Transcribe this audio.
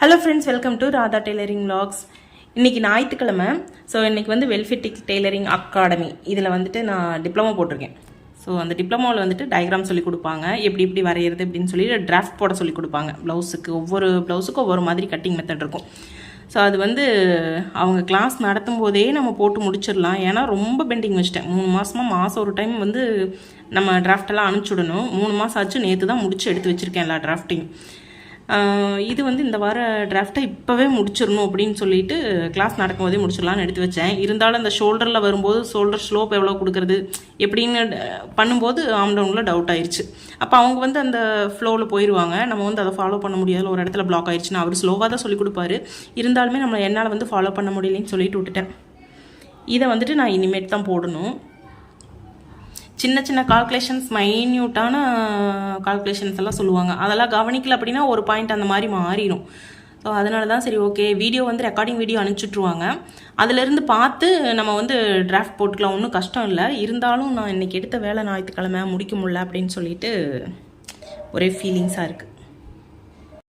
Hello friends welcome to Radha tailoring vlogs இன்னைக்கு ஞாயிற்றுக்கிழமை so இன்றைக்கி வந்து வெல்ஃபிட்டிக் டெய்லரிங் அகாடமி இதில் வந்துட்டு நான் டிப்ளமோ போட்டிருக்கேன். ஸோ அந்த டிப்ளமோவில் வந்துட்டு டயக்ராம் சொல்லி கொடுப்பாங்க. எப்படி எப்படி வரைகிறது அப்படின்னு சொல்லி டிராஃப்ட் போட சொல்லி கொடுப்பாங்க. ப்ளவுஸுக்கு ஒவ்வொரு ப்ளவுஸுக்கும் ஒவ்வொரு மாதிரி கட்டிங் மெத்தட் இருக்கும். ஸோ அது வந்து அவங்க கிளாஸ் நடத்தும் போதே நம்ம போட்டு முடிச்சிடலாம். ஏன்னா ரொம்ப பெண்டிங் வச்சுட்டேன். மூணு மாதமாக மாதம் ஒரு டைம் வந்து நம்ம டிராஃப்டெல்லாம் அனுப்பிச்சுடணும் மூணு மாதம் ஆச்சு நேற்று தான் முடிச்சு எடுத்து வச்சுருக்கேன் எல்லா டிராஃப்டிங் இது வந்து இந்த வார டிராஃப்டை இப்போவே முடிச்சிடணும் அப்படின்னு சொல்லிட்டு கிளாஸ் நடக்கும்போதே முடிச்சிடலான்னு எடுத்து வச்சேன். இருந்தாலும் அந்த ஷோல்டரில் வரும்போது ஷோல்டர் ஸ்லோப் எவ்வளோ கொடுக்குறது எப்படின்னு பண்ணும்போது ஆம்டவுனில் டவுட் ஆயிடுச்சு அப்போ அவங்க வந்து அந்த ஃப்ளோவில் போயிடுவாங்க நம்ம வந்து அதை ஃபாலோ பண்ண முடியாத. ஒரு இடத்துல பிளாக் ஆயிடுச்சுன்னா அவர் ஸ்லோவாக தான் சொல்லிக் கொடுப்பாரு. இருந்தாலுமே நம்ம என்னால் வந்து ஃபாலோ பண்ண முடியலைன்னு சொல்லிட்டு விட்டுட்டேன். இதை வந்துட்டு நான் இனிமேட் தான் போடணும். சின்ன சின்ன கால்குலேஷன்ஸ் மைன்யூட்டான கால்குலேஷன்ஸ் எல்லாம் சொல்லுவாங்க. அதெல்லாம் கவனிக்கல அப்படின்னா ஒரு பாயிண்ட் அந்த மாதிரி மாறிடும் ஸோ அதனால தான் சரி ஓகே வீடியோ வந்து ரெக்கார்டிங் வீடியோ அனுப்பிச்சுட்ருவாங்க அதிலிருந்து பார்த்து நம்ம வந்து டிராஃப்ட் போட்டுக்கலாம். ஒன்றும் கஷ்டம் இல்லை. இருந்தாலும் நான் இன்னைக்கு எடுத்த வேலை ஞாயிற்றுக்கிழமை முடிக்க முடியல அப்படின்னு சொல்லிட்டு ஒரே ஃபீலிங்ஸாக இருக்குது